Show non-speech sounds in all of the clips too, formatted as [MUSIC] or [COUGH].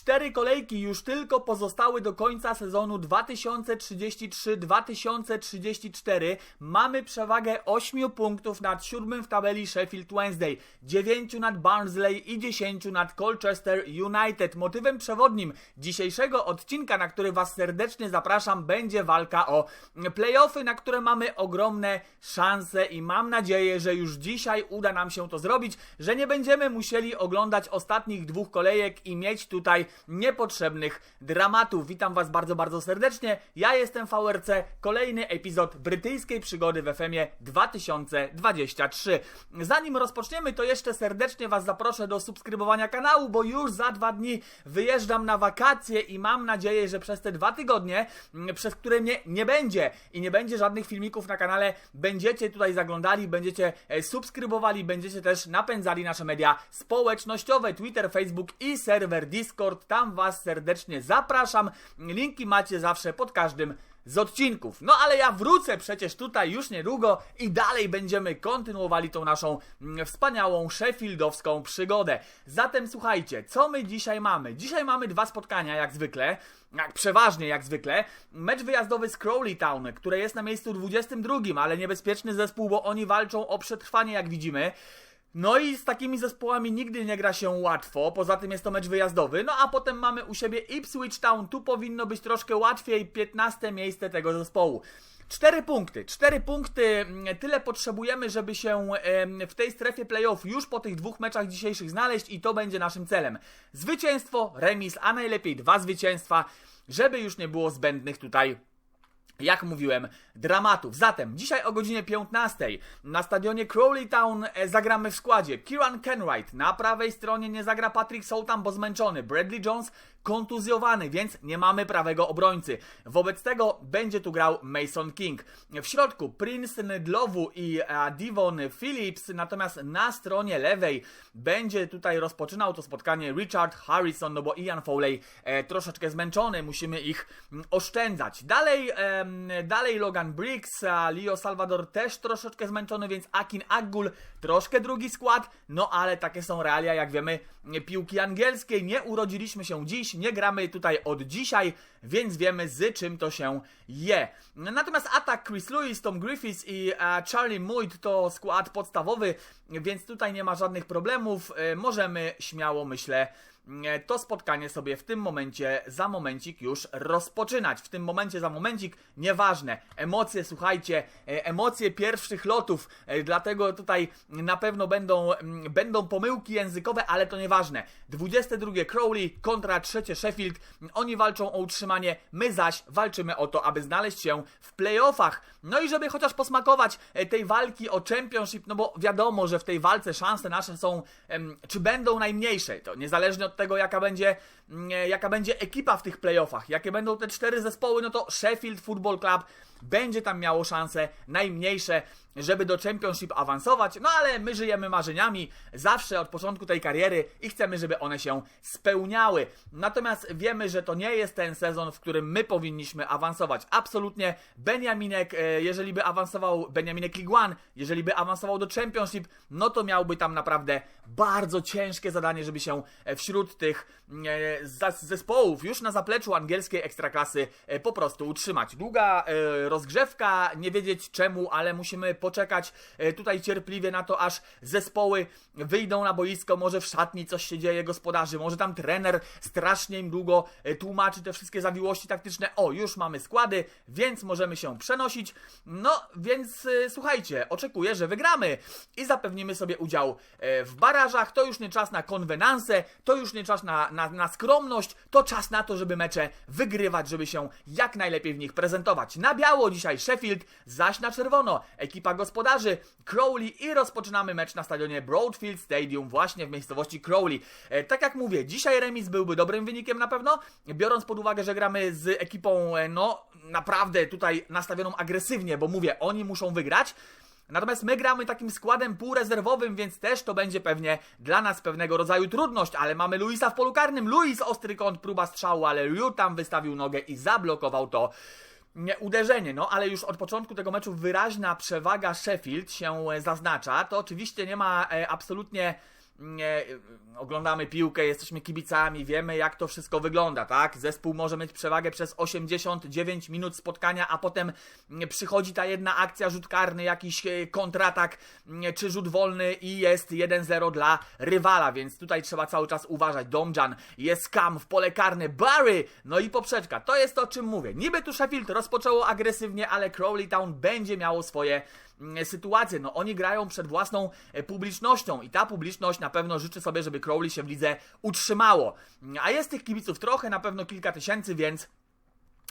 Cztery kolejki już tylko pozostały do końca sezonu 2033-2034. Mamy przewagę 8 punktów nad siódmym w tabeli Sheffield Wednesday, 9 nad Barnsley i 10 nad Colchester United. Motywem przewodnim dzisiejszego odcinka, na który Was serdecznie zapraszam, będzie walka o playoffy, na które mamy ogromne szanse i mam nadzieję, że już dzisiaj uda nam się to zrobić, że nie będziemy musieli oglądać ostatnich dwóch kolejek i mieć tutaj niepotrzebnych dramatów. Witam Was bardzo, bardzo serdecznie. Ja jestem VRC, kolejny epizod brytyjskiej przygody w FM-ie 2023. Zanim rozpoczniemy, to jeszcze serdecznie Was zaproszę do subskrybowania kanału, bo już za dwa dni wyjeżdżam na wakacje i mam nadzieję, że przez te dwa tygodnie, przez które mnie nie będzie i nie będzie żadnych filmików na kanale, będziecie tutaj zaglądali, będziecie e, subskrybowali, będziecie też napędzali nasze media społecznościowe, Twitter, Facebook i serwer Discord. Tam Was serdecznie zapraszam. Linki macie zawsze pod każdym z odcinków. No ale ja wrócę przecież tutaj już niedługo i dalej będziemy kontynuowali tą naszą mm, wspaniałą Sheffieldowską przygodę. Zatem słuchajcie, co my dzisiaj mamy? Dzisiaj mamy dwa spotkania jak zwykle. Jak przeważnie jak zwykle. Mecz wyjazdowy z Crowley Town, które jest na miejscu 22, ale niebezpieczny zespół, bo oni walczą o przetrwanie jak widzimy. No i z takimi zespołami nigdy nie gra się łatwo, poza tym jest to mecz wyjazdowy. No a potem mamy u siebie Ipswich Town, tu powinno być troszkę łatwiej, 15 miejsce tego zespołu. Cztery punkty, cztery punkty, mm, tyle potrzebujemy, żeby się w tej strefie playoff już po tych dwóch meczach dzisiejszych znaleźć i to będzie naszym celem. Zwycięstwo, remis, a najlepiej dwa zwycięstwa, żeby już nie było zbędnych tutaj jak mówiłem, dramatów. Zatem dzisiaj o godzinie 15 na stadionie Crowley Town e, zagramy w składzie Kieran Kenwright. Na prawej stronie nie zagra Patrick Southam, bo zmęczony. Bradley Jones kontuzjowany, więc nie mamy prawego obrońcy. Wobec tego będzie tu grał Mason King. W środku Prince Ndlovu i e, Devon Phillips, natomiast na stronie lewej będzie tutaj rozpoczynał to spotkanie Richard Harrison, no bo Ian Foley e, troszeczkę zmęczony, musimy ich mm, oszczędzać. Dalej, dalej Logan Briggs, Leo Salvador też troszeczkę zmęczony, więc Akin Agul troszkę drugi skład, no ale takie są realia, jak wiemy, piłki angielskiej. Nie urodziliśmy się dziś, nie gramy tutaj od dzisiaj, więc wiemy z czym to się je. Natomiast atak Chris Lewis, Tom Griffiths i e, Charlie Muid to skład podstawowy, więc tutaj nie ma żadnych problemów. E, możemy śmiało, myślę, to spotkanie sobie w tym momencie, za momencik już rozpoczynać. W tym momencie, za momencik, nieważne. Emocje, słuchajcie, e, emocje pierwszych lotów, e, dlatego tutaj na pewno będą, mm, będą pomyłki językowe, ale to nieważne. 22 Crowley kontra trzecie Sheffield. Oni walczą o utrzymanie, my zaś walczymy o to, aby znaleźć się w playoffach. No i żeby chociaż posmakować e, tej walki o Championship, no bo wiadomo, że w tej walce szanse nasze są, czy będą najmniejsze. To niezależnie od tego, jaka będzie, mm, jaka będzie ekipa w tych playoffach, jakie będą te cztery zespoły, no to Sheffield Football Club będzie tam miało szanse najmniejsze, żeby do Championship awansować, no ale my żyjemy marzeniami zawsze od początku tej kariery i chcemy, żeby one się spełniały. Natomiast wiemy, że to nie jest ten sezon, w którym my powinniśmy awansować. Absolutnie Beniaminek, e, jeżeli by awansował Beniaminek League jeżeli by awansował do Championship, no to miałby tam naprawdę bardzo ciężkie zadanie, żeby się e, wśród tych e, zespołów już na zapleczu angielskiej ekstraklasy po prostu utrzymać. Długa rozgrzewka, nie wiedzieć czemu, ale musimy poczekać e, tutaj cierpliwie na to, aż zespoły wyjdą na boisko, może w szatni coś się dzieje gospodarzy, może tam trener strasznie im długo e, tłumaczy te wszystkie zawiłości taktyczne. O, już mamy składy, więc możemy się przenosić. No, więc e, słuchajcie, oczekuję, że wygramy i zapewnimy sobie udział w barażach. To już nie czas na konwenanse, to już nie czas na, na, na skromność, to czas na to, żeby mecze wygrywać, żeby się jak najlepiej w nich prezentować. Na biało dzisiaj Sheffield, zaś na czerwono ekipa gospodarzy Crowley i rozpoczynamy mecz na stadionie Broadfield Stadium właśnie w miejscowości Crowley. E, tak jak mówię, dzisiaj remis byłby dobrym wynikiem na pewno, biorąc pod uwagę, że gramy z ekipą, e, no naprawdę tutaj nastawioną agresywnie, bo mówię, oni muszą wygrać. Natomiast my gramy takim składem półrezerwowym, więc też to będzie pewnie dla nas pewnego rodzaju trudność, ale mamy Luisa w polu karnym. Luis ostry kąt, próba strzału, ale Ryu tam wystawił nogę i zablokował to uderzenie, no ale już od początku tego meczu wyraźna przewaga Sheffield się e, zaznacza. To oczywiście nie ma e, absolutnie nie, oglądamy piłkę, jesteśmy kibicami, wiemy jak to wszystko wygląda, tak? Zespół może mieć przewagę przez 89 minut spotkania, a potem mm, przychodzi ta jedna akcja, rzut karny, jakiś e, kontratak czy rzut wolny i jest 1-0 dla rywala, więc tutaj trzeba cały czas uważać. Domjan, jest Kam w pole karne, Barry, no i poprzeczka. To jest to, o czym mówię. Niby tu Sheffield rozpoczęło agresywnie, ale Crowley Town będzie miało swoje mm, sytuacje. No oni grają przed własną e, publicznością i ta publiczność na pewno życzy sobie, żeby Crowley się w lidze utrzymało. A jest tych kibiców trochę, na pewno kilka tysięcy, więc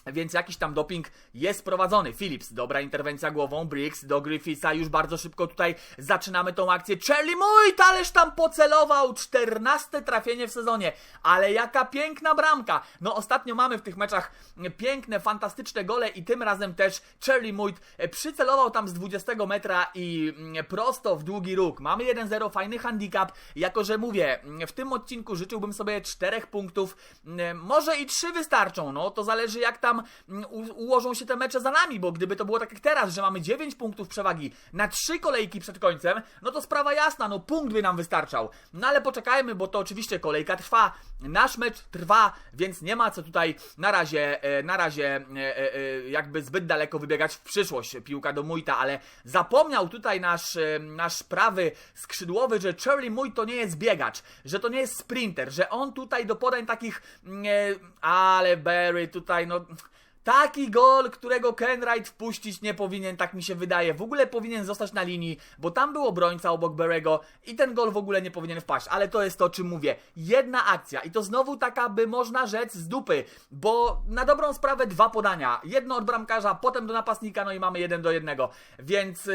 więc jakiś tam doping jest prowadzony. Phillips, dobra interwencja głową. Briggs do Griffitha. Już bardzo szybko tutaj zaczynamy tą akcję. Charlie mój, ależ tam pocelował. 14 trafienie w sezonie. Ale jaka piękna bramka. No ostatnio mamy w tych meczach piękne, fantastyczne gole i tym razem też Charlie Moyd przycelował tam z 20 metra i mm, prosto w długi róg. Mamy 1-0, fajny handicap. Jako, że mówię, w tym odcinku życzyłbym sobie 4 punktów. Może i 3 wystarczą. No to zależy jak tam Mm, ułożą się te mecze za nami, bo gdyby to było tak jak teraz, że mamy 9 punktów przewagi na 3 kolejki przed końcem, no to sprawa jasna, no punkt by nam wystarczał. No ale poczekajmy, bo to oczywiście kolejka trwa, nasz mecz trwa, więc nie ma co tutaj na razie, e, na razie e, e, jakby zbyt daleko wybiegać w przyszłość piłka do Mujta, ale zapomniał tutaj nasz, nasz prawy skrzydłowy, że Charlie Mujt to nie jest biegacz, że to nie jest sprinter, że on tutaj do podań takich, ale Barry tutaj no Taki gol, którego Kenwright wpuścić nie powinien, tak mi się wydaje. W ogóle powinien zostać na linii, bo tam był obrońca obok Berego i ten gol w ogóle nie powinien wpaść. Ale to jest to, o czym mówię. Jedna akcja i to znowu taka, by można rzec z dupy, bo na dobrą sprawę dwa podania. Jedno od bramkarza, potem do napastnika, no i mamy jeden do jednego. Więc,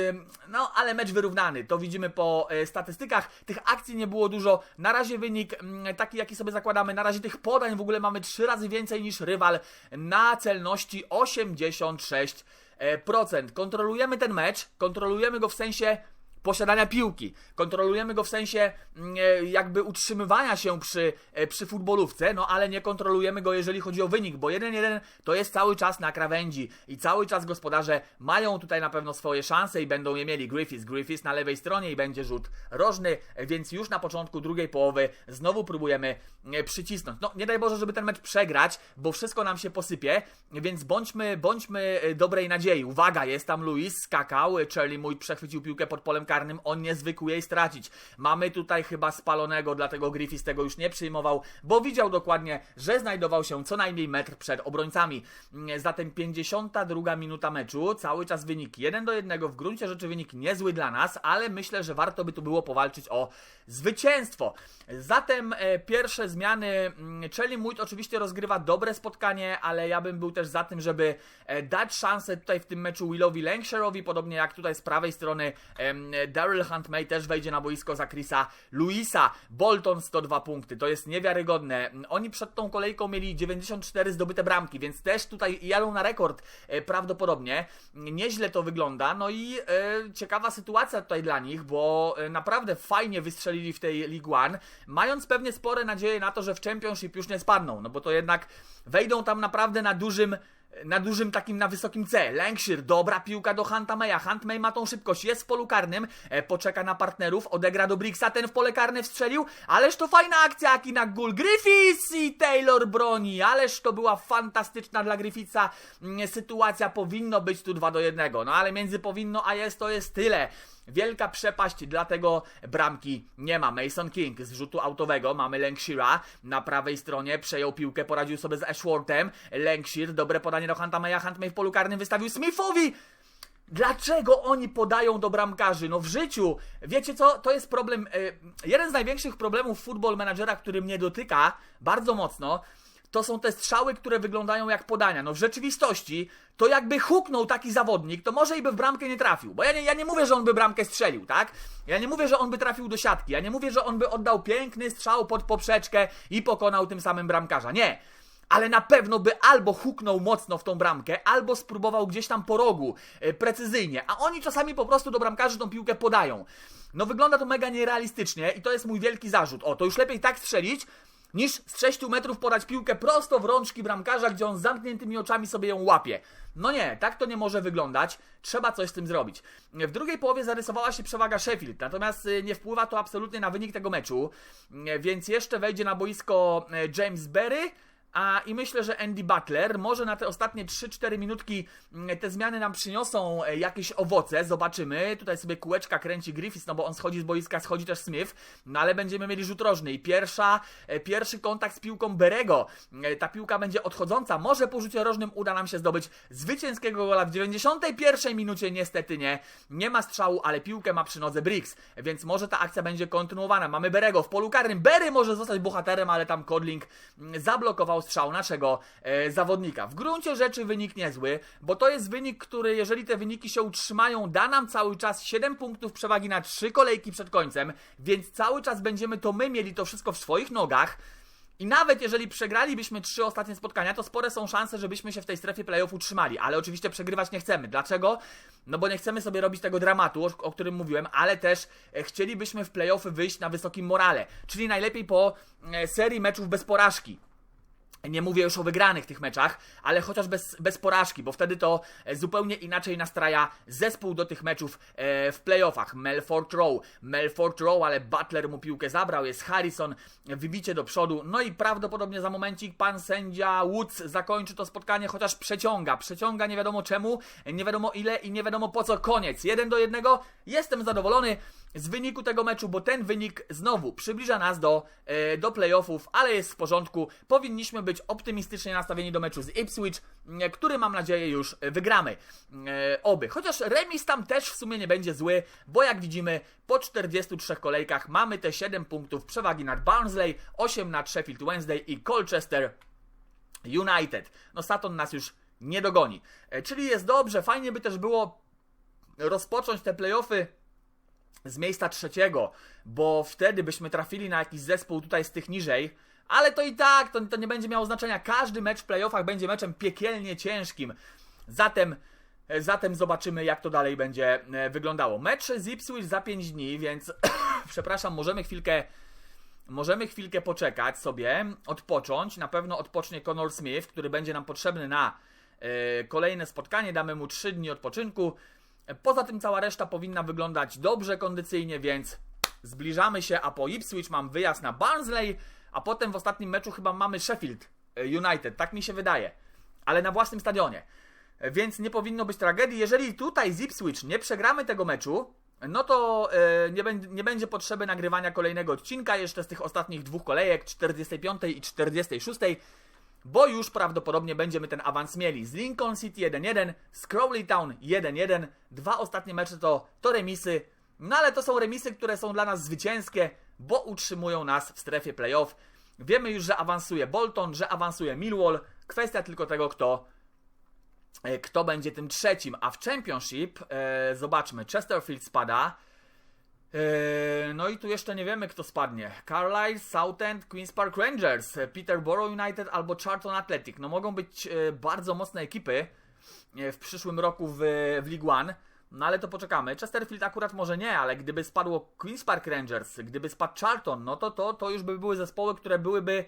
no, ale mecz wyrównany. To widzimy po e, statystykach. Tych akcji nie było dużo. Na razie wynik taki, jaki sobie zakładamy. Na razie tych podań w ogóle mamy trzy razy więcej niż rywal na celności 86%. Kontrolujemy ten mecz, kontrolujemy go w sensie posiadania piłki. Kontrolujemy go w sensie mm, e, jakby utrzymywania się przy, e, przy futbolówce, no ale nie kontrolujemy go jeżeli chodzi o wynik, bo 1-1 to jest cały czas na krawędzi i cały czas gospodarze mają tutaj na pewno swoje szanse i będą je mieli Griffiths. Griffiths na lewej stronie i będzie rzut rożny, więc już na początku drugiej połowy znowu próbujemy e, przycisnąć. No nie daj Boże, żeby ten mecz przegrać, bo wszystko nam się posypie, więc bądźmy, bądźmy dobrej nadziei. Uwaga, jest tam Luis, skakał, Charlie mój przechwycił piłkę pod polem karnym, on nie zwykł jej stracić. Mamy tutaj chyba spalonego, dlatego Griffiths tego już nie przyjmował, bo widział dokładnie, że znajdował się co najmniej metr przed obrońcami. Zatem 52 minuta meczu, cały czas wynik 1 do 1, w gruncie rzeczy wynik niezły dla nas, ale myślę, że warto by tu było powalczyć o zwycięstwo. Zatem e, pierwsze zmiany, mm, Chelly Mood oczywiście rozgrywa dobre spotkanie, ale ja bym był też za tym, żeby e, dać szansę tutaj w tym meczu Willowi Lankshire'owi, podobnie jak tutaj z prawej strony Daryl Hunt May też wejdzie na boisko za Chrisa Luisa. Bolton 102 punkty, to jest niewiarygodne. Oni przed tą kolejką mieli 94 zdobyte bramki, więc też tutaj jadą na rekord e, prawdopodobnie. Nieźle to wygląda, no i e, ciekawa sytuacja tutaj dla nich, bo e, naprawdę fajnie wystrzelili w tej League One, mając pewnie spore nadzieje na to, że w Championship już nie spadną, no bo to jednak wejdą tam naprawdę na dużym na dużym takim, na wysokim C. Lancashire, dobra piłka do Hunta Maya. Hunt May ma tą szybkość, jest w polu karnym, e, poczeka na partnerów, odegra do Briggsa, ten w pole karne wstrzelił, ależ to fajna akcja, jaki na gól Griffiths i Taylor broni, ależ to była fantastyczna dla Griffitha mm, sytuacja, powinno być tu 2 do 1, no ale między powinno a jest to jest tyle. Wielka przepaść, dlatego bramki nie ma. Mason King z rzutu autowego, mamy Lankshire'a na prawej stronie, przejął piłkę, poradził sobie z Ashworthem. Lankshire, dobre podanie do Huntmaya, Huntmay w polu karnym wystawił Smithowi! Dlaczego oni podają do bramkarzy? No w życiu, wiecie co, to jest problem, e, jeden z największych problemów football managera, który mnie dotyka bardzo mocno, to są te strzały, które wyglądają jak podania. No w rzeczywistości to jakby huknął taki zawodnik, to może i by w bramkę nie trafił. Bo ja nie, ja nie mówię, że on by bramkę strzelił, tak? Ja nie mówię, że on by trafił do siatki. Ja nie mówię, że on by oddał piękny strzał pod poprzeczkę i pokonał tym samym bramkarza. Nie ale na pewno by albo huknął mocno w tą bramkę, albo spróbował gdzieś tam po rogu, e, precyzyjnie, a oni czasami po prostu do bramkarzy tą piłkę podają. No wygląda to mega nierealistycznie i to jest mój wielki zarzut. O, to już lepiej tak strzelić, niż z 6 metrów podać piłkę prosto w rączki bramkarza, gdzie on z zamkniętymi oczami sobie ją łapie. No nie, tak to nie może wyglądać. Trzeba coś z tym zrobić. W drugiej połowie zarysowała się przewaga Sheffield, natomiast y, nie wpływa to absolutnie na wynik tego meczu, Y, więc jeszcze wejdzie na boisko y, James Berry. A i myślę, że Andy Butler może na te ostatnie 3-4 minutki mm, te zmiany nam przyniosą e, jakieś owoce. Zobaczymy. Tutaj sobie kółeczka kręci Griffiths, no bo on schodzi z boiska, schodzi też Smith. No ale będziemy mieli rzut rożny. I pierwsza, e, pierwszy kontakt z piłką Berego. E, Ta piłka będzie odchodząca. Może po rzucie rożnym uda nam się zdobyć zwycięskiego gola w 91 minucie. Niestety nie. Nie ma strzału, ale piłkę ma przy nodze Briggs. Więc może ta akcja będzie kontynuowana. Mamy Berego w polu karnym. Berry może zostać bohaterem, ale tam Kodling mm, zablokował strzał naszego e, zawodnika. W gruncie rzeczy wynik niezły, bo to jest wynik, który jeżeli te wyniki się utrzymają, da nam cały czas 7 punktów przewagi na 3 kolejki przed końcem, więc cały czas będziemy to my mieli to wszystko w swoich nogach. I nawet jeżeli przegralibyśmy trzy ostatnie spotkania, to spore są szanse, żebyśmy się w tej strefie playoff utrzymali. Ale oczywiście przegrywać nie chcemy. Dlaczego? No bo nie chcemy sobie robić tego dramatu, o, którym mówiłem, ale też e, chcielibyśmy w playoffy wyjść na wysokim morale. Czyli najlepiej po e, serii meczów bez porażki. Nie mówię już o wygranych tych meczach, ale chociaż bez, bez porażki, bo wtedy to e, zupełnie inaczej nastraja zespół do tych meczów e, w playoffach. Melfort Row, Melfort Row, ale Butler mu piłkę zabrał, jest Harrison, wybicie do przodu, no i prawdopodobnie za momencik pan sędzia Woods zakończy to spotkanie, chociaż przeciąga, przeciąga nie wiadomo czemu, nie wiadomo ile i nie wiadomo po co, koniec. Jeden do jednego, jestem zadowolony z wyniku tego meczu, bo ten wynik znowu przybliża nas do, e, do playoffów, ale jest w porządku. Powinniśmy być optymistycznie nastawieni do meczu z Ipswich, e, który mam nadzieję już e, wygramy. E, oby. Chociaż remis tam też w sumie nie będzie zły, bo jak widzimy, po 43 kolejkach mamy te 7 punktów przewagi nad Barnsley, 8 nad Sheffield Wednesday i Colchester United. No Saturn nas już nie dogoni. Czyli jest dobrze, fajnie by też było rozpocząć te playoffy z miejsca trzeciego, bo wtedy byśmy trafili na jakiś zespół tutaj z tych niżej, ale to i tak, to, to nie będzie miało znaczenia. Każdy mecz w playoffach będzie meczem piekielnie ciężkim. Zatem, e, zatem zobaczymy, jak to dalej będzie e, wyglądało. Mecz z Ipswich za 5 dni, więc [COUGHS] przepraszam, możemy chwilkę Możemy chwilkę poczekać sobie, odpocząć. Na pewno odpocznie Conor Smith, który będzie nam potrzebny na e, kolejne spotkanie. Damy mu 3 dni odpoczynku. Poza tym cała reszta powinna wyglądać dobrze kondycyjnie, więc zbliżamy się, a po Ipswich mam wyjazd na Barnsley, a potem w ostatnim meczu chyba mamy Sheffield e, United, tak mi się wydaje, ale na własnym stadionie. E, Więc nie powinno być tragedii. Jeżeli tutaj z Ipswich nie przegramy tego meczu, no to e, nie, będzie, nie będzie potrzeby nagrywania kolejnego odcinka jeszcze z tych ostatnich dwóch kolejek, 45 i 46, bo już prawdopodobnie będziemy ten awans mieli. Z Lincoln City 1-1, z Crowley Town 1-1, dwa ostatnie mecze to, to remisy, no ale to są remisy, które są dla nas zwycięskie, bo utrzymują nas w strefie playoff. Wiemy już, że awansuje Bolton, że awansuje Millwall, kwestia tylko tego, kto e, kto będzie tym trzecim. A w Championship, e, zobaczmy, Chesterfield spada. E, no i tu jeszcze nie wiemy, kto spadnie. Carlisle, Southend, Queen's Park Rangers, Peterborough United albo Charlton Athletic. No mogą być e, bardzo mocne ekipy e, w przyszłym roku w, w League One. No ale to poczekamy. Chesterfield akurat może nie, ale gdyby spadło Queen's Park Rangers, gdyby spadł Charlton, no to to, to już by były zespoły, które byłyby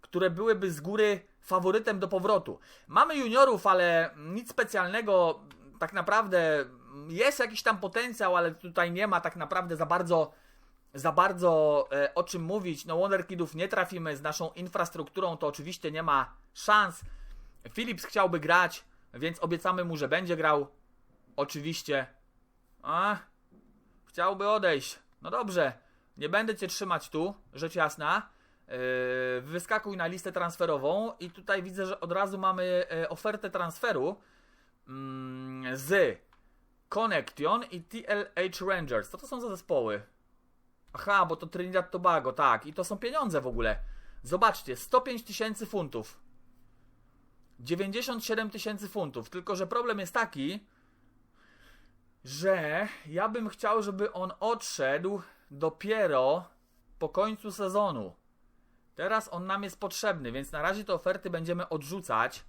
które byłyby z góry faworytem do powrotu. Mamy juniorów, ale nic specjalnego. Tak naprawdę jest jakiś tam potencjał, ale tutaj nie ma tak naprawdę za bardzo za bardzo e, o czym mówić. No Wonderkidów nie trafimy z naszą infrastrukturą, to oczywiście nie ma szans. Philips chciałby grać, więc obiecamy mu, że będzie grał. Oczywiście. A, chciałby odejść. No dobrze, nie będę cię trzymać tu, rzecz jasna. Yy, wyskakuj na listę transferową i tutaj widzę, że od razu mamy e, ofertę transferu mm, z Connection i TLH Rangers. Co to są za zespoły? Aha, bo to Trinidad Tobago, tak. I to są pieniądze w ogóle. Zobaczcie, 105 tysięcy funtów. 97 tysięcy funtów. Tylko, że problem jest taki, że ja bym chciał, żeby on odszedł dopiero po końcu sezonu. Teraz on nam jest potrzebny, więc na razie te oferty będziemy odrzucać.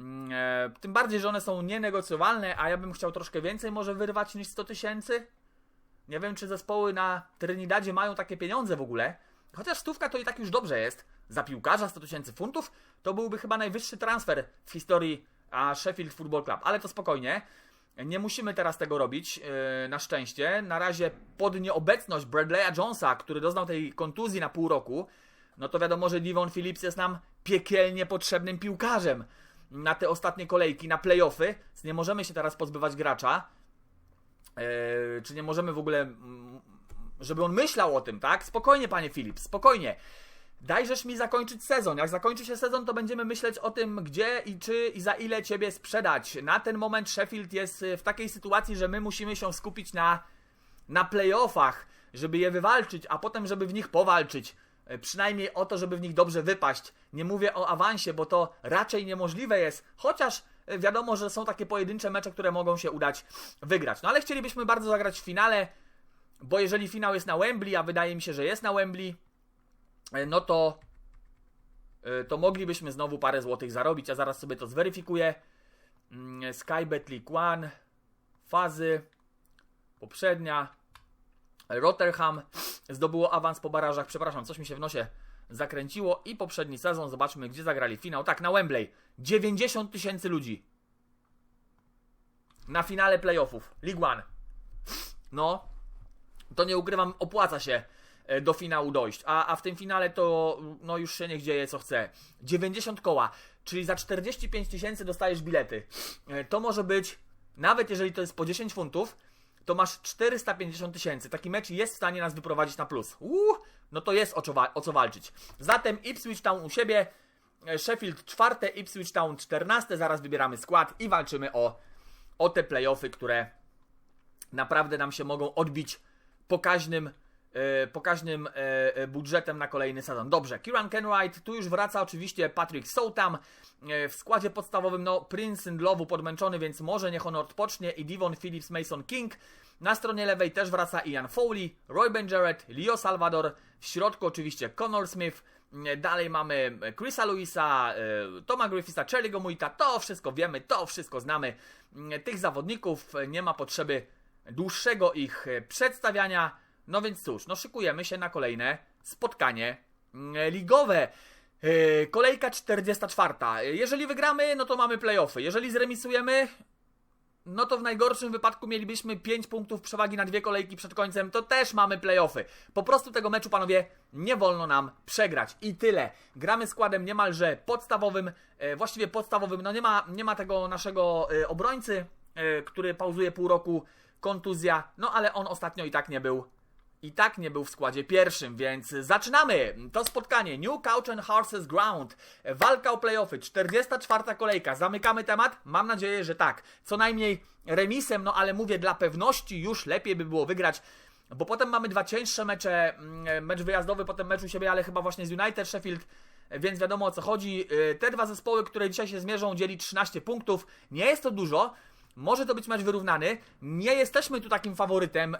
Mm, e, tym bardziej, że one są nienegocjowalne, a ja bym chciał troszkę więcej może wyrwać niż 100 tysięcy. Nie wiem, czy zespoły na Trinidadzie mają takie pieniądze w ogóle. Chociaż stówka to i tak już dobrze jest. Za piłkarza 100 tysięcy funtów to byłby chyba najwyższy transfer w historii a Sheffield Football Club. Ale to spokojnie. Nie musimy teraz tego robić, yy, na szczęście. Na razie pod nieobecność Bradley'a Jonesa, który doznał tej kontuzji na pół roku, no to wiadomo, że Devon Phillips jest nam piekielnie potrzebnym piłkarzem na te ostatnie kolejki, na playoffy. Nie możemy się teraz pozbywać gracza. Yy, czy nie możemy w ogóle, mm, żeby on myślał o tym, tak? Spokojnie, panie Phillips, spokojnie. Dajżesz mi zakończyć sezon. Jak zakończy się sezon, to będziemy myśleć o tym, gdzie i czy i za ile ciebie sprzedać. Na ten moment Sheffield jest y, w takiej sytuacji, że my musimy się skupić na, na playoffach, żeby je wywalczyć, a potem, żeby w nich powalczyć. Y, Przynajmniej o to, żeby w nich dobrze wypaść. Nie mówię o awansie, bo to raczej niemożliwe jest, chociaż y, wiadomo, że są takie pojedyncze mecze, które mogą się udać wygrać. No ale chcielibyśmy bardzo zagrać w finale, bo jeżeli finał jest na Wembley, a wydaje mi się, że jest na Wembley, no to e, to moglibyśmy znowu parę złotych zarobić, a zaraz sobie to zweryfikuję. Mm, Skybet League One, fazy, poprzednia, Rotherham zdobyło awans po barażach, przepraszam, coś mi się w nosie zakręciło i poprzedni sezon, zobaczmy gdzie zagrali finał, tak, na Wembley, 90 tysięcy ludzi. Na finale playoffów, League One. No, to nie ukrywam, opłaca się. E, do finału dojść. A, a w tym finale to no już się niech dzieje co chce. 90 koła, czyli za 45 tysięcy dostajesz bilety. E, to może być, nawet jeżeli to jest po 10 funtów, to masz 450 tysięcy. Taki mecz jest w stanie nas wyprowadzić na plus. Uuu, no to jest o co, o co walczyć. Zatem Ipswich Town u siebie, e, Sheffield czwarte, Ipswich Town 14. Zaraz wybieramy skład i walczymy o, o te playoffy, które naprawdę nam się mogą odbić pokaźnym E, pokaźnym e, e, budżetem na kolejny sezon. Dobrze, Kieran Kenwright, tu już wraca oczywiście Patrick Southam, w składzie podstawowym no Prince Ndlovu podmęczony, więc może niech on odpocznie i Devon Phillips, Mason King. Na stronie lewej też wraca Ian Foley, Roy Ben Jarrett, Leo Salvador, w środku oczywiście Connor Smith, Dalej mamy Chrisa Louisa, Toma Griffisa, Charlie'ego Muita. To wszystko wiemy, to wszystko znamy. Tych zawodników nie ma potrzeby dłuższego ich przedstawiania. No więc cóż, no szykujemy się na kolejne spotkanie mm, ligowe. Yy, kolejka 44. Jeżeli wygramy, no to mamy playoffy. Jeżeli zremisujemy, no to w najgorszym wypadku mielibyśmy 5 punktów przewagi na dwie kolejki przed końcem, to też mamy playoffy. Po prostu tego meczu, panowie, nie wolno nam przegrać. I tyle. Gramy składem niemalże podstawowym, yy, właściwie podstawowym, no nie ma, nie ma tego naszego yy, obrońcy, który pauzuje pół roku, kontuzja, no ale on ostatnio i tak nie był i tak nie był w składzie pierwszym, więc zaczynamy to spotkanie. New Couch and Horses Ground. Walka o playoffy, 44. kolejka. Zamykamy temat? Mam nadzieję, że tak. Co najmniej remisem, no ale mówię dla pewności już lepiej by było wygrać bo potem mamy dwa cięższe mecze, mm, mecz wyjazdowy, potem mecz u siebie, ale chyba właśnie z United Sheffield, więc wiadomo o co chodzi. Y, te dwa zespoły, które dzisiaj się zmierzą, dzieli 13 punktów. Nie jest to dużo, może to być mecz wyrównany. Nie jesteśmy tu takim faworytem,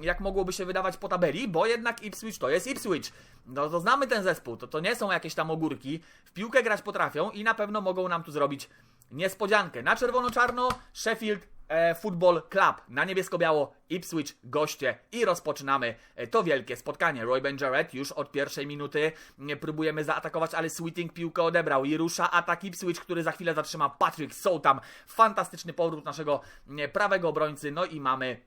jak mogłoby się wydawać po tabeli, bo jednak Ipswich to jest Ipswich. No to znamy ten zespół, to, to nie są jakieś tam ogórki. W piłkę grać potrafią i na pewno mogą nam tu zrobić niespodziankę. Na czerwono-czarno Sheffield e, Football Club. Na niebiesko-biało Ipswich goście i rozpoczynamy e, to wielkie spotkanie. Roy Ben Jarrett już od pierwszej minuty próbujemy zaatakować, ale Sweeting piłkę odebrał i rusza atak Ipswich, który za chwilę zatrzyma Patrick Southam. Fantastyczny powrót naszego prawego obrońcy. No i mamy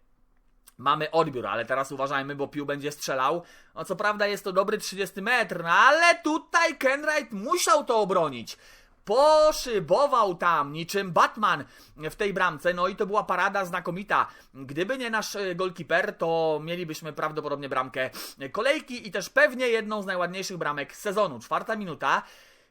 mamy odbiór, ale teraz uważajmy, bo Piu będzie strzelał. No co prawda jest to dobry 30 metr, no ale tutaj Kenwright musiał to obronić poszybował tam niczym Batman w tej bramce, no i to była parada znakomita. Gdyby nie nasz e, golkiper, to mielibyśmy prawdopodobnie bramkę kolejki i też pewnie jedną z najładniejszych bramek sezonu. Czwarta minuta.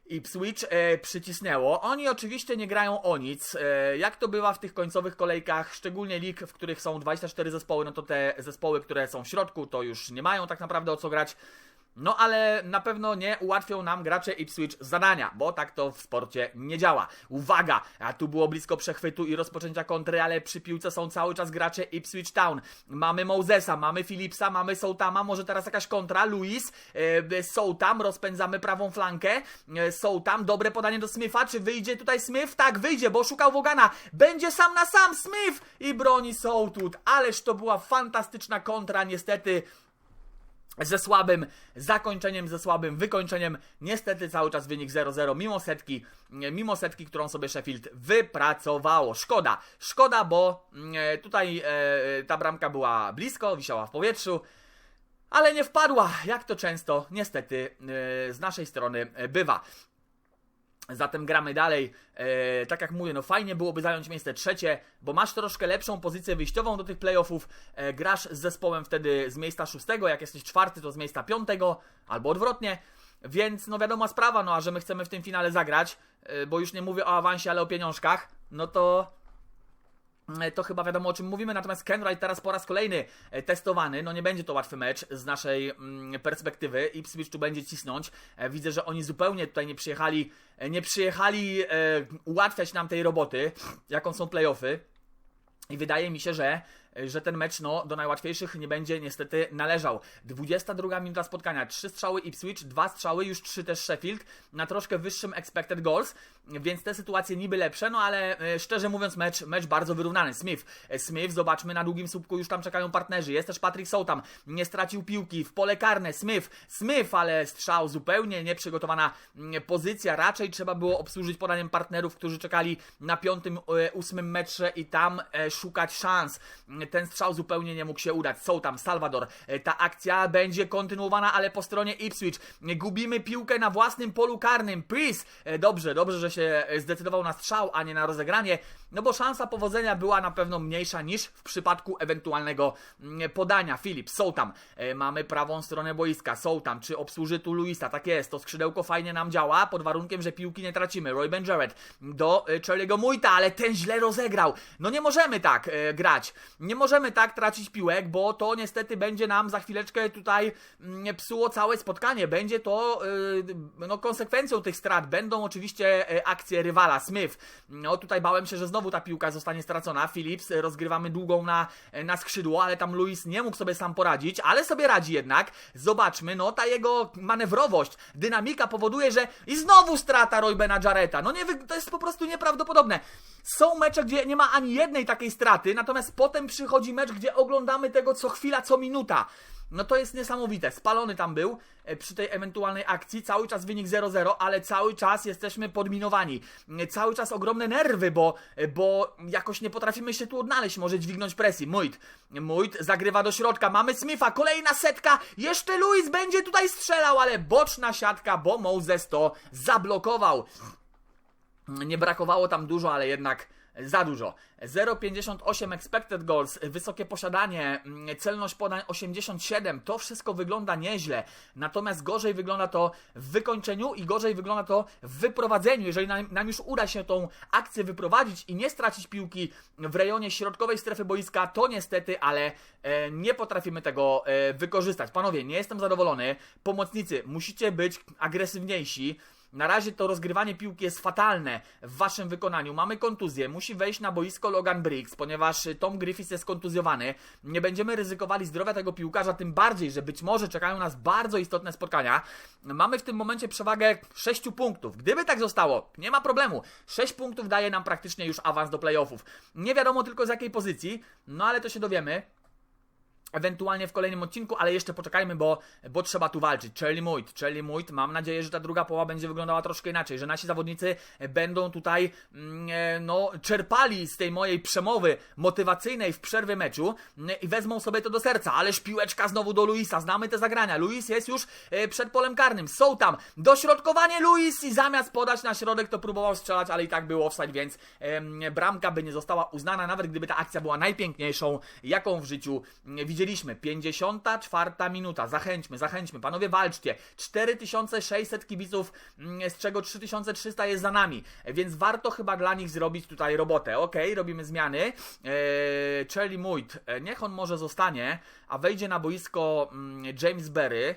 Ipswich e, przycisnęło. Oni oczywiście nie grają o nic. E, jak to bywa w tych końcowych kolejkach, szczególnie lig, w których są 24 zespoły, no to te zespoły, które są w środku, to już nie mają tak naprawdę o co grać. No ale na pewno nie ułatwią nam gracze Ipswich zadania, bo tak to w sporcie nie działa. Uwaga, a tu było blisko przechwytu i rozpoczęcia kontry, ale przy piłce są cały czas gracze Ipswich Town. Mamy Mosesa, mamy Philipsa, mamy Soutama, może teraz jakaś kontra, Luis, e, Soutam, rozpędzamy prawą flankę, e, Soutam, dobre podanie do Smitha, czy wyjdzie tutaj Smith? Tak, wyjdzie, bo szukał Wogana, będzie sam na sam Smith i broni Soutut, ależ to była fantastyczna kontra, niestety ze słabym zakończeniem, ze słabym wykończeniem. Niestety cały czas wynik 0-0, mimo setki, mimo setki, którą sobie Sheffield wypracowało. Szkoda, szkoda, bo mm, tutaj e, ta bramka była blisko, wisiała w powietrzu, ale nie wpadła, jak to często niestety e, z naszej strony bywa. Zatem gramy dalej. E, tak jak mówię, no fajnie byłoby zająć miejsce trzecie, bo masz troszkę lepszą pozycję wyjściową do tych playoffów. E, grasz z zespołem wtedy z miejsca szóstego, jak jesteś czwarty, to z miejsca piątego, albo odwrotnie. Więc no wiadoma sprawa, no a że my chcemy w tym finale zagrać, e, bo już nie mówię o awansie, ale o pieniążkach, no to to chyba wiadomo o czym mówimy, natomiast Kenwright teraz po raz kolejny e, testowany, no nie będzie to łatwy mecz z naszej mm, perspektywy, Ipswich tu będzie cisnąć, e, widzę, że oni zupełnie tutaj nie przyjechali, nie przyjechali e, ułatwiać nam tej roboty, jaką są playoffy. I wydaje mi się, że że ten mecz no, do najłatwiejszych nie będzie niestety należał. 22 minuta spotkania, 3 strzały Ipswich, 2 strzały, już 3 też Sheffield, na troszkę wyższym expected goals, więc te sytuacje niby lepsze, no ale e, szczerze mówiąc mecz, mecz bardzo wyrównany. Smith, e, Smith, zobaczmy na długim słupku już tam czekają partnerzy, jest też Patrick Southam, nie stracił piłki, w pole karne, Smith, Smith, ale strzał zupełnie nieprzygotowana mm, pozycja, raczej trzeba było obsłużyć podaniem partnerów, którzy czekali na piątym, e, ósmym metrze i tam szukać szans ten strzał zupełnie nie mógł się udać. Są tam Salvador. E, ta akcja będzie kontynuowana, ale po stronie Ipswich. Gubimy piłkę na własnym polu karnym. Pris, e, dobrze, dobrze, że się e, zdecydował na strzał, a nie na rozegranie, no bo szansa powodzenia była na pewno mniejsza niż w przypadku ewentualnego mm, podania. Filip, są tam. Mamy prawą stronę boiska, są tam. Czy obsłuży tu Luisa? Tak jest, to skrzydełko fajnie nam działa, pod warunkiem, że piłki nie tracimy. Roy Ben Jarrett do Charlie'ego Muita, ale ten źle rozegrał. No nie możemy tak grać. Nie możemy tak tracić piłek, bo to niestety będzie nam za chwileczkę tutaj mm, psuło całe spotkanie. Będzie to yy, no, konsekwencją tych strat. Będą oczywiście yy, akcje rywala. Smith. No tutaj bałem się, że znowu ta piłka zostanie stracona. Phillips yy, rozgrywamy długą na, na skrzydło, ale tam Luis nie mógł sobie sam poradzić, ale sobie radzi jednak. Zobaczmy, no ta jego manewrowość, dynamika powoduje, że i znowu strata Roybena Jareta. No nie, to jest po prostu nieprawdopodobne. Są mecze, gdzie nie ma ani jednej takiej straty, natomiast potem przychodzi mecz, gdzie oglądamy tego co chwila, co minuta. No to jest niesamowite. Spalony tam był e, przy tej ewentualnej akcji. Cały czas wynik 0-0, ale cały czas jesteśmy podminowani. E, cały czas ogromne nerwy, bo, e, bo jakoś nie potrafimy się tu odnaleźć. Może dźwignąć presji. Muit. Muit zagrywa do środka. Mamy Smitha. Kolejna setka. Jeszcze Luis będzie tutaj strzelał, ale boczna siatka, bo Moses to zablokował. Nie brakowało tam dużo, ale jednak za dużo. 0,58 expected goals, wysokie posiadanie, mm, celność podań 87, to wszystko wygląda nieźle. Natomiast gorzej wygląda to w wykończeniu i gorzej wygląda to w wyprowadzeniu. Jeżeli nam, nam już uda się tą akcję wyprowadzić i nie stracić piłki w rejonie środkowej strefy boiska, to niestety, ale e, nie potrafimy tego e, wykorzystać. Panowie, nie jestem zadowolony. Pomocnicy, musicie być agresywniejsi. Na razie to rozgrywanie piłki jest fatalne w waszym wykonaniu. Mamy kontuzję, musi wejść na boisko Logan Briggs, ponieważ Tom Griffiths jest kontuzjowany. Nie będziemy ryzykowali zdrowia tego piłkarza, tym bardziej, że być może czekają nas bardzo istotne spotkania. Mamy w tym momencie przewagę 6 punktów. Gdyby tak zostało, nie ma problemu. 6 punktów daje nam praktycznie już awans do playoffów. Nie wiadomo tylko z jakiej pozycji, no ale to się dowiemy ewentualnie w kolejnym odcinku, ale jeszcze poczekajmy, bo, bo trzeba tu walczyć. Charlie Muit, Charlie Muit, mam nadzieję, że ta druga połowa będzie wyglądała troszkę inaczej, że nasi zawodnicy będą tutaj mm, e, no, czerpali z tej mojej przemowy motywacyjnej w przerwie meczu mm, i wezmą sobie to do serca, ależ piłeczka znowu do Luisa, znamy te zagrania, Luis jest już e, przed polem karnym, są tam, dośrodkowanie Luis i zamiast podać na środek to próbował strzelać, ale i tak było offside, więc bramka by nie została uznana, nawet gdyby ta akcja była najpiękniejszą, jaką w życiu mm, widzieliśmy widzieliśmy. 54 minuta. Zachęćmy, zachęćmy. Panowie, walczcie. 4600 kibiców, mm, z czego 3300 jest za nami. Więc warto chyba dla nich zrobić tutaj robotę. Ok, robimy zmiany. Eee, Charlie niech on może zostanie, a wejdzie na boisko mm, James Berry.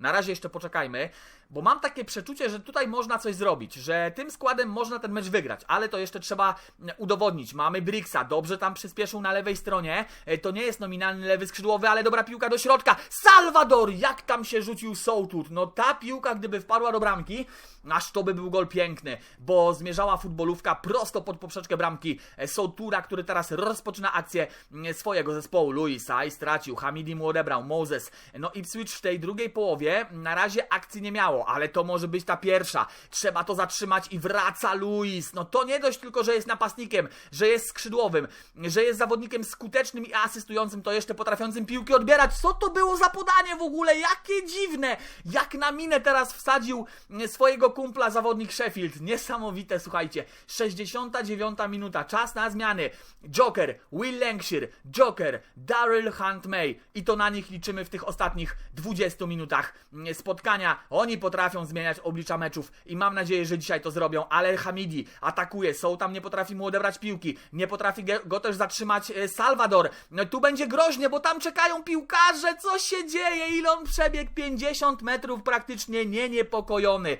Na razie jeszcze poczekajmy, bo mam takie przeczucie, że tutaj można coś zrobić, że tym składem można ten mecz wygrać, ale to jeszcze trzeba mm, udowodnić. Mamy Brixa, dobrze tam przyspieszył na lewej stronie. E, To nie jest nominalny lewy skrzydłowy, ale dobra piłka do środka. Salwador, jak tam się rzucił Sołtut. No ta piłka, gdyby wpadła do bramki, aż to by był gol piękny, bo zmierzała futbolówka prosto pod poprzeczkę bramki e, Sołtura, który teraz rozpoczyna akcję mm, swojego zespołu. Luisa i stracił, Hamidi mu odebrał, Moses. No Ipswich w tej drugiej połowie na razie akcji nie miało, ale to może być ta pierwsza. Trzeba to zatrzymać i wraca Luis. No to nie dość tylko, że jest napastnikiem, że jest skrzydłowym, że jest zawodnikiem skutecznym i asystującym, to jeszcze potrafiącym piłki odbierać. Co to było za podanie w ogóle? Jakie dziwne! Jak na minę teraz wsadził swojego kumpla zawodnik Sheffield. Niesamowite, słuchajcie. 69 minuta, czas na zmiany. Joker, Will Lancashire, Joker, Daryl Hunt May. I to na nich liczymy w tych ostatnich 20 minutach spotkania. Oni potrafią zmieniać oblicza meczów i mam nadzieję, że dzisiaj to zrobią, ale Hamidi atakuje, są tam nie potrafi mu odebrać piłki, nie potrafi go też zatrzymać e, Salwador. No, tu będzie groźnie, bo tam czekają piłkarze, co się dzieje? Ile on przebiegł? 50 metrów praktycznie nie niepokojony.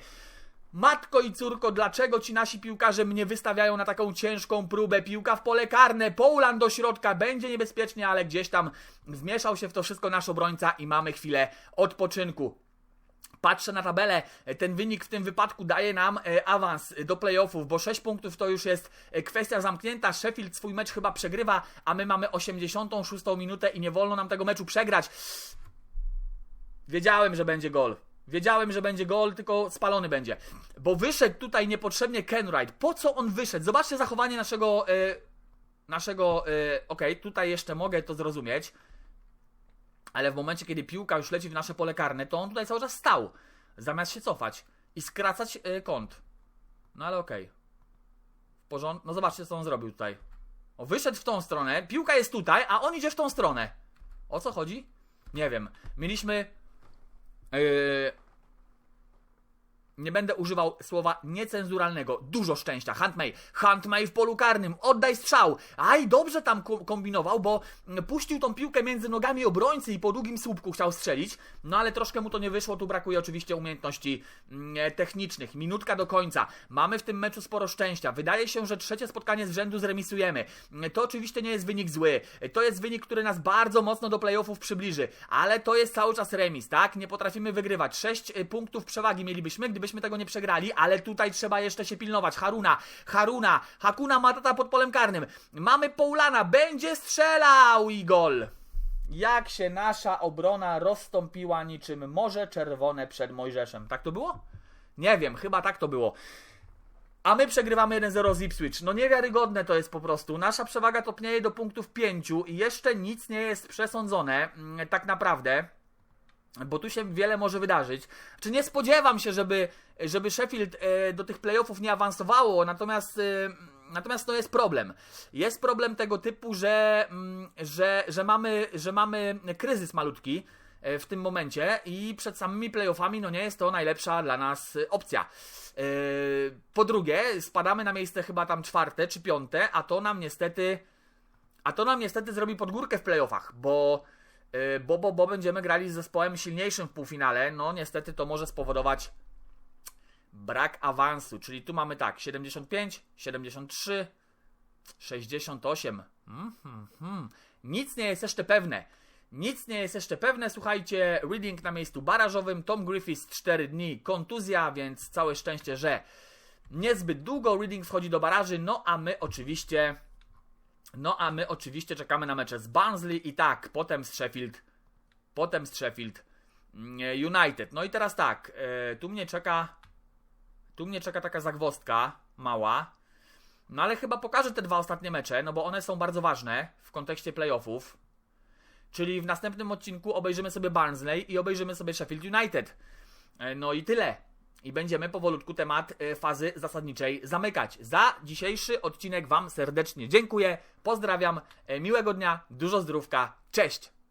Matko i córko, dlaczego ci nasi piłkarze mnie wystawiają na taką ciężką próbę? Piłka w pole karne, Poulan do środka, będzie niebezpiecznie, ale gdzieś tam wmieszał się w to wszystko nasz obrońca i mamy chwilę odpoczynku. Patrzę na tabelę, ten wynik w tym wypadku daje nam e, awans do playoffów, bo 6 punktów to już jest e, kwestia zamknięta. Sheffield swój mecz chyba przegrywa, a my mamy 86 minutę i nie wolno nam tego meczu przegrać. Wiedziałem, że będzie gol. Wiedziałem, że będzie gol, tylko spalony będzie. Bo wyszedł tutaj niepotrzebnie Kenwright. Po co on wyszedł? Zobaczcie zachowanie naszego. E, naszego. E, Okej, tutaj jeszcze mogę to zrozumieć. Ale w momencie, kiedy piłka już leci w nasze pole karne, to on tutaj cały czas stał. Zamiast się cofać i skracać e, kąt. No ale okej. W porządku. No zobaczcie, co on zrobił tutaj. O, wyszedł w tą stronę, piłka jest tutaj, a on idzie w tą stronę. O co chodzi? Nie wiem. Mieliśmy. Yy, nie będę używał słowa niecenzuralnego. Dużo szczęścia. Hunt May. Hunt May w polu karnym. Oddaj strzał. Aj, dobrze tam ko- kombinował, bo puścił tą piłkę między nogami obrońcy i po długim słupku chciał strzelić. No ale troszkę mu to nie wyszło. Tu brakuje oczywiście umiejętności mm, technicznych. Minutka do końca. Mamy w tym meczu sporo szczęścia. Wydaje się, że trzecie spotkanie z rzędu zremisujemy. Mm, To oczywiście nie jest wynik zły. To jest wynik, który nas bardzo mocno do playoffów przybliży. Ale to jest cały czas remis, tak? Nie potrafimy wygrywać. 6 punktów przewagi mielibyśmy, gdybyśmy tego nie przegrali, ale tutaj trzeba jeszcze się pilnować. Haruna, Haruna, Hakuna Matata pod polem karnym. Mamy Paulana, będzie strzelał i gol. Jak się nasza obrona rozstąpiła niczym Morze Czerwone przed Mojżeszem. Tak to było? Nie wiem, chyba tak to było. A my przegrywamy 1-0 z Ipswich. No niewiarygodne to jest po prostu. Nasza przewaga topnieje do punktów 5 i jeszcze nic nie jest przesądzone, mm, tak naprawdę. Bo tu się wiele może wydarzyć. Czy nie spodziewam się, żeby, żeby Sheffield e, do tych playoffów nie awansowało, natomiast. E, Natomiast to jest problem. Jest problem tego typu, że, mm, że, że, mamy, że mamy kryzys malutki e, w tym momencie i przed samymi playoffami no nie jest to najlepsza dla nas opcja. Po drugie, spadamy na miejsce chyba tam czwarte czy piąte, a to nam niestety a to nam niestety zrobi podgórkę w playoffach, bo bo, bo, bo będziemy grali z zespołem silniejszym w półfinale, no niestety to może spowodować brak awansu, czyli tu mamy tak, 75, 73, 68, mhm, mhm. nic nie jest jeszcze pewne, nic nie jest jeszcze pewne, słuchajcie, Reading na miejscu barażowym, Tom Griffiths 4 dni, kontuzja, więc całe szczęście, że niezbyt długo Reading wchodzi do baraży, no a my oczywiście no a my oczywiście czekamy na mecze z Barnsley i tak, potem z Sheffield, potem z Sheffield mm, United. No i teraz tak, e, tu mnie czeka, tu mnie czeka taka zagwostka mała, no ale chyba pokażę te dwa ostatnie mecze, no bo one są bardzo ważne w kontekście playoffów. Czyli w następnym odcinku obejrzymy sobie Barnsley i obejrzymy sobie Sheffield United. E, No i tyle. I będziemy powolutku temat e, fazy zasadniczej zamykać. Za dzisiejszy odcinek Wam serdecznie dziękuję. Pozdrawiam, e, miłego dnia, dużo zdrówka, cześć!